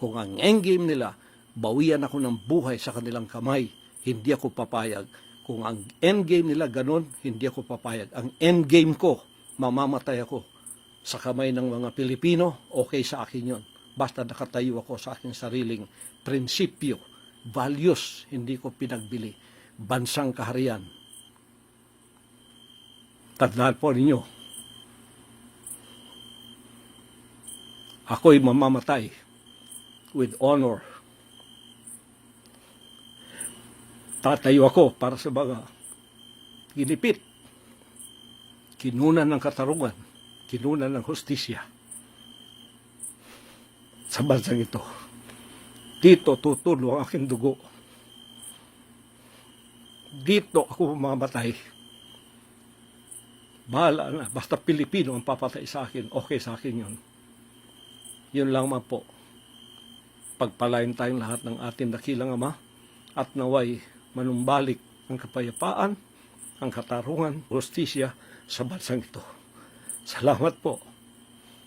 Kung ang endgame nila, bawian ako ng buhay sa kanilang kamay, hindi ako papayag. Kung ang endgame nila ganun, hindi ako papayag. Ang endgame ko, mamamatay ako sa kamay ng mga Pilipino, okay sa akin yon. Basta nakatayo ako sa aking sariling prinsipyo, values, hindi ko pinagbili. Bansang kaharian. Tandaan po ninyo, ako'y mamamatay with honor. Tatayo ako para sa mga ginipit, kinunan ng katarungan, kinunan ng hustisya sa bansang ito. Dito tutulo ang aking dugo. Dito ako mamamatay. Bahala na. Basta Pilipino ang papatay sa akin. Okay sa akin yun. Yun lang man po. Pagpalain tayong lahat ng ating dakilang ama at naway manumbalik ang kapayapaan, ang katarungan, justisya sa bansang ito. Salamat po.